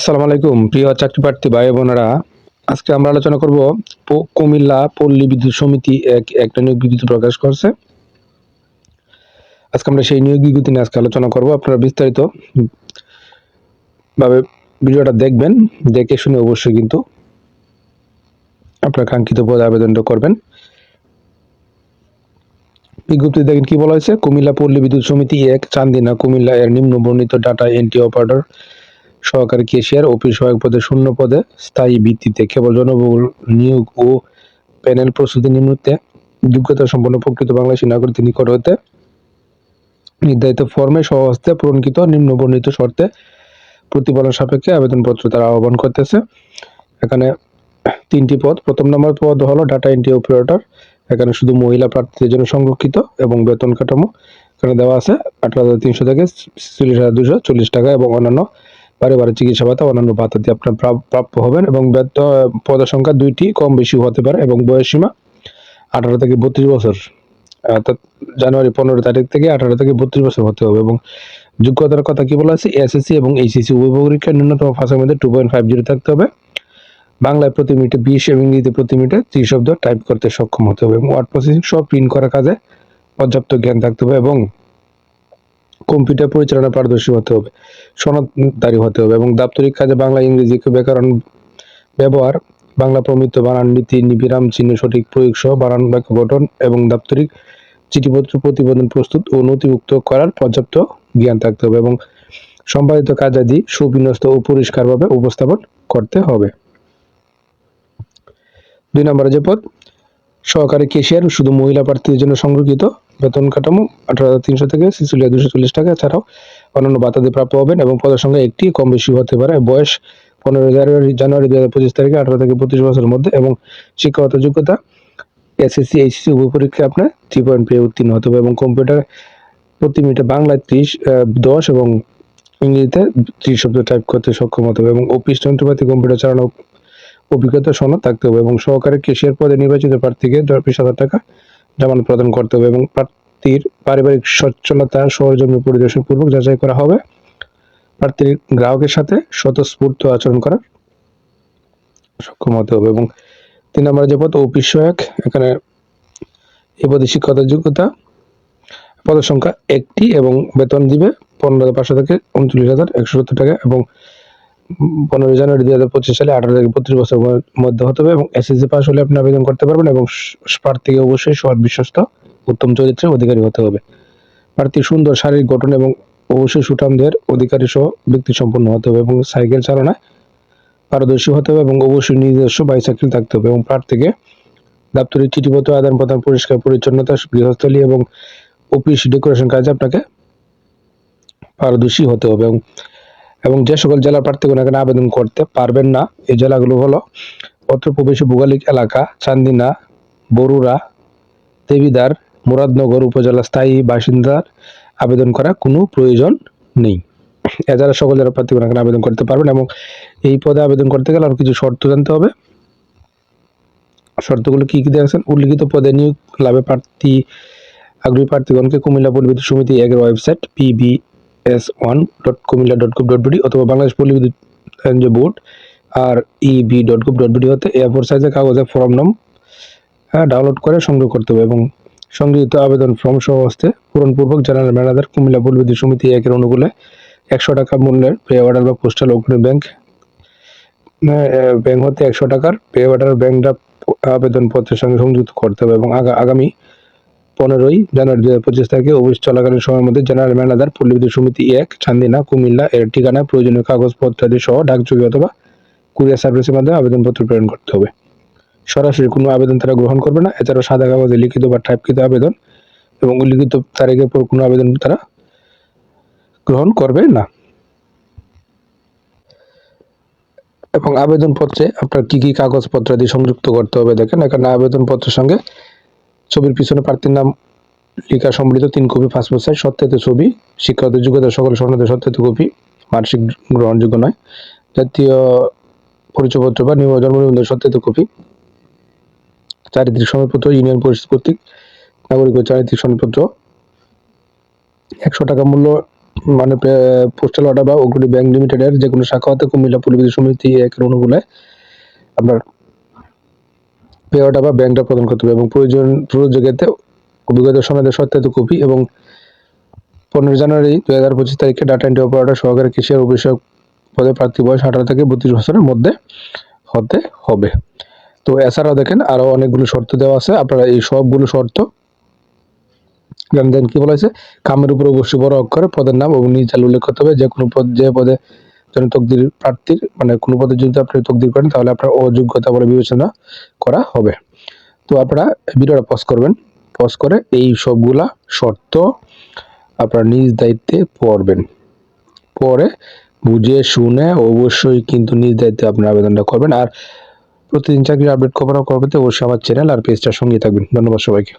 আসসালামু আলাইকুম, প্রিয় চাকরি প্রার্থী ভাই বোনেরা। আজকে আমরা আলোচনা করব কুমিল্লা পল্লী বিদ্যুৎ সমিতি এক, একটা নিয়োগ বিজ্ঞপ্তি প্রকাশ করছে। আজকে আমরা সেই নিয়োগ বিজ্ঞপ্তি নিয়ে আজকে আলোচনা করব, আপনারা বিস্তারিত ভাবে ভিডিওটা দেখবেন, দেখে শুনে অবশ্যই কিন্তু আপনার কাঙ্ক্ষিত পদে আবেদনটা করবেন। বিজ্ঞপ্তি দেখেন কি বলা হয়েছে, কুমিল্লা পল্লী বিদ্যুৎ সমিতি এক, চান্দিনা কুমিল্লা এর নিম্ন বর্ণিত ডাটা এন্ট্রি অপারেটর সহকারী কেশিয়ার, অফিস সহায়ক পদে শূন্য পদে, স্থায়ী ভিত্তিতে কেবল জনবহুল নিয়োগ ও প্যানেল প্রস্তুতি নিম্নতে যোগ্যতা সম্পন্ন প্রকৃত বাংলাদেশী নাগরিক নিকট হতে নির্ধারিত ফর্মে সহস্তে পূরণকৃত নিম্ন বর্ণিত শর্তে প্রতিপালন সাপেক্ষে আবেদনপত্র তারা আহ্বান করতেছে। এখানে তিনটি পদ। প্রথম নম্বর পদ হলো ডাটা এন্ট্রি অপারেটর। এখানে শুধু মহিলা প্রার্থীদের জন্য সংরক্ষিত এবং বেতন কাঠামো এখানে দেওয়া আছে আঠারো হাজার তিনশো থেকে চল্লিশ হাজার দুশো চল্লিশ টাকা এবং অন্যান্য পারিবারিক চিকিৎসা ভাতা, অন্যান্য ভাতা দিয়ে আপনার প্রাপ- প্রাপ্য হবেন এবং পদের সংখ্যা দুইটি কম বেশি হতে পারে এবং বয়স সীমা আঠারো থেকে বত্রিশ বছর। অর্থাৎ জানুয়ারি পনেরো তারিখ থেকে আঠারো থেকে বত্রিশ বছর হতে হবে এবং যোগ্যতার কথা কি বলা আছে? এসএসসি এবং এইচএসসি উভয় পরীক্ষায় ন্যূনতম ফাঁসের মধ্যে টু পয়েন্ট ফাইভ জিরো থাকতে হবে। বাংলায় প্রতি মিনিটে বিশ এবং ইংরেজিতে প্রতি মিনিটে ত্রিশ শব্দ টাইপ করতে সক্ষম হতে হবে এবং ওয়ার্ড প্রসেসিং সহ প্রিন্ট করার কাজে পর্যাপ্ত জ্ঞান থাকতে হবে এবং কম্পিউটার পরিচালনা পারদর্শী হতে হবে সনদদারি হতে হবে এবং দাপ্তরিক কাজে বাংলা, ইংরেজি ব্যাকরণ ব্যবহার, বাংলা প্রমিত বানান নীতি বিরাম চিহ্ন, সঠিক প্রয়োগ সহ বানান বাক্য গঠন এবং দাপ্তরিক চিঠিপত্র প্রতিবেদন প্রস্তুত ও নথিভুক্ত করার পর্যাপ্ত জ্ঞান থাকতে হবে এবং সম্পাদিত কাজাদি সুবিন্যস্ত ও পরিষ্কারভাবে উপস্থাপন করতে হবে। দুই নম্বরে যে পদ, সহকারী কেশিয়ার শুধু মহিলা প্রার্থীদের জন্য সংরক্ষিত বেতন কাঠামো আঠারো হাজার তিনশো থেকে হাজার দুশো চল্লিশ টাকা। ছাড়াও অন্যান্য ভাতা দিয়ে প্রাপ্য হবেন এবং পদের সংখ্যা একটি কম বেশি হতে পারে। বয়স পনেরো জানুয়ারি জানুয়ারি দু হাজার পঁচিশ তারিখে আঠারো থেকে পঁচিশ বছরের মধ্যে এবং শিক্ষাগত যোগ্যতা এসএসসি, এইচএসসি উভয় পরীক্ষায় আপনার থ্রি পয়েন্ট পেয়ে উত্তীর্ণ হতে হবে এবং কম্পিউটার প্রতি মিনিটে বাংলায় ত্রিশ দশ এবং ইংরেজিতে ত্রিশ শব্দ টাইপ করতে সক্ষম হতে হবে এবং অফিস যন্ত্রপাতি কম্পিউটার চালানো অভিজ্ঞতা সনদ থাকতে হবে এবং সহকারী কেশিয়ার পদে নির্বাচিত প্রার্থীকে বিশ হাজার টাকা জামানত প্রদান করতে হবে এবং প্রার্থীর পারিবারিক সচ্ছলতা সহজমি পরিদর্শন পূর্বক যাচাই করা হবে। প্রার্থীর গ্রাহকের সাথে স্বতঃস্ফূর্ত আচরণ করার সক্ষম হতে হবে এবং তিন নম্বরে যে পদ অফিস সহায়ক। এখানে এই পদে শিক্ষকতার যোগ্যতা, পদের সংখ্যা একটি এবং বেতন দিবে পনেরো পাঁচশো থেকে উনচল্লিশ হাজার একশো সত্তর টাকা এবং পনেরো জানুয়ারি দুই হাজার পঁচিশ সালে আঠারো থেকে বত্রিশ বছর মধ্যে হতে হবে এবং এসএসসি পাস হলে আপনি আবেদন করতে পারবেন এবং প্রার্থীকে অবশ্যই সৎ বিশ্বস্ত উত্তম চরিত্রের অধিকারী হতে হবে। প্রার্থী সুন্দর শারীরিক গঠন এবং অবশ্যই সুঠামদের অধিকারী সহ ব্যক্তি সম্পন্ন হতে হবে এবং সাইকেল চালনায় পারদর্শী হতে হবে এবং অবশ্যই নিজস্ব বাইসাইকেল থাকতে হবে এবং প্রার্থীকে দাপ্তরিক চিঠিপত্র আদান প্রদান পরিষ্কার, পরিচ্ছন্নতা, গৃহস্থলী এবং অফিস ডেকোরেশন কাজে আপনাকে পারদর্শী হতে হবে এবং এবং যে সকল জেলার প্রার্থীগণ এখানে আবেদন করতে পারবেন না, এই জেলাগুলো হলো প্রবেশী ভৌগোলিক এলাকা, চান্দিনা, বরুড়া, দেবিদার, মুরাদনগর উপজেলা স্থায়ী বাসিন্দার আবেদন করা কোনো প্রয়োজন নেই। এছাড়া সকল জেলার প্রার্থীগণ এখানে আবেদন করতে পারবেন এবং এই পদে আবেদন করতে গেলে আরও কিছু শর্ত জানতে হবে। শর্তগুলো কি কি দেখছেন? উল্লিখিত পদে নিয়োগ লাভে প্রার্থী, আগ্রহী প্রার্থীগণকে কুমিল্লা পরিবিদ্যুৎ সমিতি একের website, PB S one dot Comilla dot gov dot BD অথবা Bangladesh Palli NG board R EB dot gov dot BD হতে এ ফোর সাইজের কাগজে ফর্ম নাম হ্যাঁ ডাউনলোড করে সংগ্রহ করতে হবে এবং সংগৃহীত আবেদন ফর্ম সহ হস্তে পূরণপূর্বক জেনারেল ম্যানেজার কুমিল্লা পল্লী বিদ্যুৎ সমিতি একের অনুকূলে একশো টাকা মূল্যের পে অর্ডার বা পোস্টাল অগ্রণী ব্যাংক ব্যাংক হতে একশো টাকার পে অর্ডার ব্যাংক ড্রাফট আবেদনপত্রের সঙ্গে সংযুক্ত করতে হবে এবং আগা- আগামী পনেরোই জানুয়ারি দু হাজার পঁচিশ তারিখে অফিস চলাকালীন সময়ের মধ্যে জেনারেল ম্যানেজার পল্লী সমিতি এক, চান্দিনা, কুমিল্লা এর ঠিকানায় প্রয়োজনীয় কাগজপত্র আদি সহ ডাকযোগে অথবা কুরিয়ার সার্ভিসের মাধ্যমে আবেদনপত্র প্রেরণ করতে হবে। সরাসরি কোনো আবেদন তারা গ্রহণ করবে না। এছাড়াও সাদা কাগজে লিখিত বা টাইপকৃত আবেদন এবং উল্লিখিত তারিখের পর কোনো আবেদন তারা গ্রহণ করবে না। এবং আবেদনপত্রে আপনার কি কি কাগজপত্র আদি সংযুক্ত করতে হবে দেখেন। এখানে আবেদনপত্রের সঙ্গে ছবির পিছনে প্রার্থীর নাম লেখা সম্বলিত তিন কপি পাসপোর্ট সাইজ সত্যায়িত ছবি, শিক্ষাগত যোগ্যতা সকল সনদের সত্যায়িত কপি মার্কশিট গ্রহণযোগ্য নয়, জাতীয় পরিচয়পত্র বা নিম জন্ম নিবন্ধন সত্যায়িত কপি, চারিত্রিক সনদপত্র ইউনিয়ন পরিষদ কর্তৃক নাগরিক চারিত্রিক সনদপত্র একশো টাকা মূল্য মানে পোস্টাল অর্ডার বা অগ্রণী ব্যাংক লিমিটেডের যে কোনো শাখা হতে কুমিল্লা পল্লী সমিতি একের অনুকূলে আপনার পে বা ব্যাংকটা প্রদান করতে হবে এবং প্রয়োজন প্রযোজ্যতে অভিজ্ঞতা সনদের সত্যায়িত কপি এবং পনেরো জানুয়ারি দুই হাজার পঁচিশ তারিখে ডাটা এন্ট্রি অপারেটর সহকারী কৃষির অভিষেক পদে প্রার্থী বয়স আঠারো থেকে বত্রিশ বছরের মধ্যে হতে হবে। তো এছাড়াও দেখেন আরও অনেকগুলো শর্ত দেওয়া আছে। আপনারা এই সবগুলো শর্ত জানেন কি বলা হয়েছে? কামের উপর অবশ্যই বড় অক্ষরে পদের নাম এবং নিজ উল্লেখ করতে হবে। যে কোনো পদ যে পদে যেন তকদির প্রার্থীর মানে কোনো পদে যদি আপনি তকদির করেন, তাহলে আপনার অযোগ্যতা বলে বিবেচনা করা হবে। তো আপনারা ভিডিওটা পজ করবেন। পজ করে এই সবগুলা শর্ত আপনারা নিজ দায়িত্বে পড়বেন। পরে বুঝে, শুনে অবশ্যই কিন্তু নিজ দায়িত্বে আপনার আবেদনটা করবেন। আর প্রতিদিন চাকরির আপডেট খবর করবেন অবশ্যই আমার চ্যানেল আর পেজটার সঙ্গে থাকবেন। ধন্যবাদ সবাইকে।